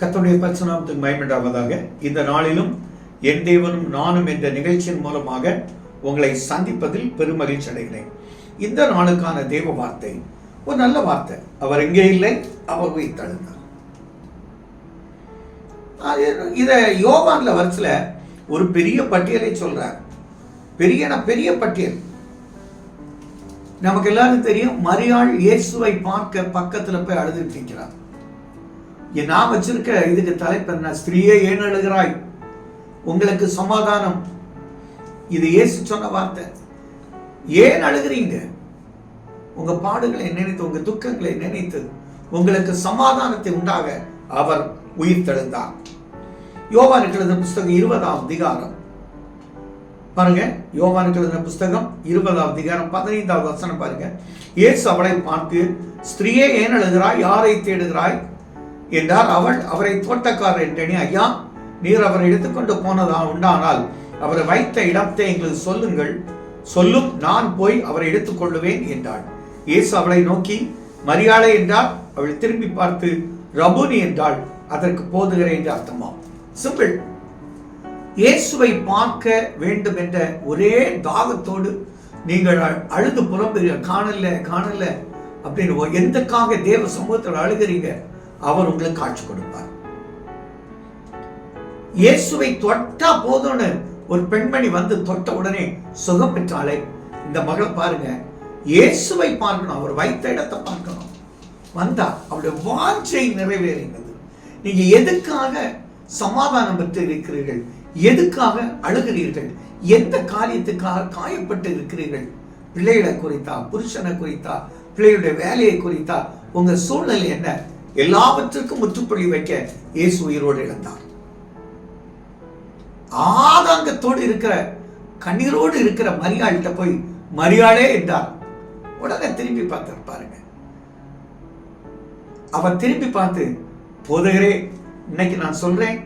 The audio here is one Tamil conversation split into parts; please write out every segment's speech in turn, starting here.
கத்தனுடைய பரிசுநாமத்துக்கு மயமிடாவதாக இந்த நாளிலும் என் தேவனும் நானும் என்ற நிகழ்ச்சியின் மூலமாக உங்களை சந்திப்பதில் பெருமகிழ்ச்சி அடைகிறேன். இந்த நாளுக்கான தேவ வார்த்தை ஒரு நல்ல வார்த்தை. அவர் எங்கே இல்லை? அவர் உயிர் அது இதை யோகான்ல வருஷத்துல ஒரு பெரிய பட்டியலை சொல்றார். பெரிய பெரிய பட்டியல். நமக்கு எல்லாரும் தெரியும் மரியாள் இயேசுவை பார்க்க பக்கத்துல போய் அழுதுட்டு நிற்கிறார் நான் வச்சிருக்க இதுக்கு தலைப்பு என்ன? ஸ்திரீயே ஏன் எழுகிறாய்? உங்களுக்கு சமாதானம். இது இயேசு சொன்ன வார்த்தை. ஏன் அழுகிறீங்க? உங்க பாடுகளை நினைத்து உங்க துக்கங்களை நினைத்து உங்களுக்கு சமாதானத்தை உண்டாக அவர் உயிர் தெழுந்தார் யோவானுக்கு எழுதின புஸ்தகம் இருபதாம் அதிகாரம். பாருங்க யோவானுக்கு எழுதின புஸ்தகம் இருபதாம் அதிகாரம் பதினைந்தாவது வசனம் பாருங்க. இயேசு அவளை பார்த்து ஸ்திரீயே ஏன் எழுகிறாய் யாரை தேடுகிறாய்? என்றார். அவள் அவரை தோட்டக்காரர் என்றேனே ஐயா நீர் அவரை எடுத்துக்கொண்டு போனதா உண்டானால் அவரை வைத்த இடத்தை எங்களுக்கு சொல்லுங்கள். சொல்லும் நான் போய் அவரை எடுத்துக்கொள்ளுவேன் என்றாள். இயேசு அவளை நோக்கி மரியாதை என்றால் அவள் திரும்பி பார்த்து ரபுனி என்றாள். அதற்கு போதுகிறேன் என்று அர்த்தமாம் சிம்பிள் இயேசுவை பார்க்க வேண்டும் என்ற ஒரே தாகத்தோடு நீங்கள் அழுது புறம்புறீங்க காணல காணல அப்படின்னு எந்தக்காக தேவ சமூகத்தில் அழுகிறீங்க? அவர் உங்களுக்கு காட்சி கொடுப்பார். இயேசுவை தொட்டா போதும்னு ஒரு பெண்மணி வந்து தொட்ட உடனே சுகம் பெற்றாலே இந்த மகள் பாருங்க இயேசுவை பார்க்கணும் அவர் வைத்த இடத்தை பார்க்கணும். வந்தா அவருடைய வாஞ்சை நிறைவேறினது. நீங்க எதுக்காக சமாதானம் பெற்று இருக்கிறீர்கள்? எதுக்காக அழுகிறீர்கள்? எந்த காரியத்துக்காக காயப்பட்டு இருக்கிறீர்கள்? பிள்ளைகளை குறித்தா புருஷனை குறித்தா பிள்ளையுடைய வேலையை குறித்தா உங்க சூழ்நிலை என்ன? எல்லாவற்றுக்கும் முற்றுப்புள்ளி வைக்க இயேசு உயிரோடு இழந்தார் ஆதாங்கத்தோடு இருக்கிற கண்ணீரோடு இருக்கிற மரியாள்கிட்ட போய் மரியாளே என்றார். உடனே திரும்பி பார்த்து பாருங்க. அவர் திரும்பி பார்த்து போதகரே இன்னைக்கு நான் சொல்றேன்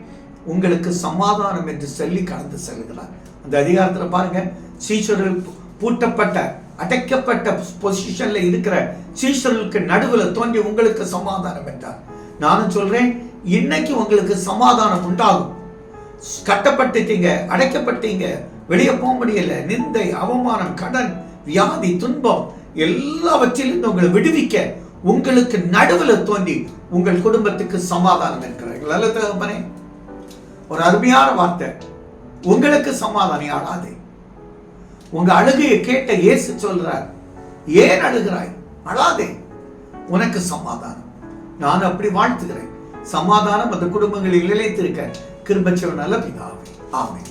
உங்களுக்கு சமாதானம் என்று சொல்லி கடந்து செல்கிறார். அந்த அதிகாரத்துல பாருங்க சீச்சர்கள் பூட்டப்பட்ட அடைக்கப்பட்ட பொசிஷன்ல இருக்கிற சீஷர்களுக்கு நடுவில் தோன்றி உங்களுக்கு சமாதானம் என்றார். நானும் சொல்றேன் இன்னைக்கு உங்களுக்கு சமாதானம் உண்டாகும். கட்டப்பட்டுட்டீங்க அடைக்கப்பட்டீங்க வெளியே போக முடியல நிந்தை அவமானம் கடன் வியாதி துன்பம் எல்லாவற்றிலிருந்து உங்களை விடுவிக்க உங்களுக்கு நடுவில் தோன்றி உங்கள் குடும்பத்துக்கு சமாதானம் இருக்கிறார்கள். அல்ல தகப்பனே ஒரு அருமையான வார்த்தை. உங்களுக்கு சமாதானம் ஆடாதே உங்க அழுகையை கேட்ட இயேசு சொல்றார் ஏன் அழுகிறாய்? அழாதே. உனக்கு சமாதானம். நான் அப்படி வாழ்த்துகிறேன். சமாதானம் அந்த குடும்பங்களில் நிலைத்திருக்க. கிருபச்சவன் நல்ல பிதாவே. ஆமை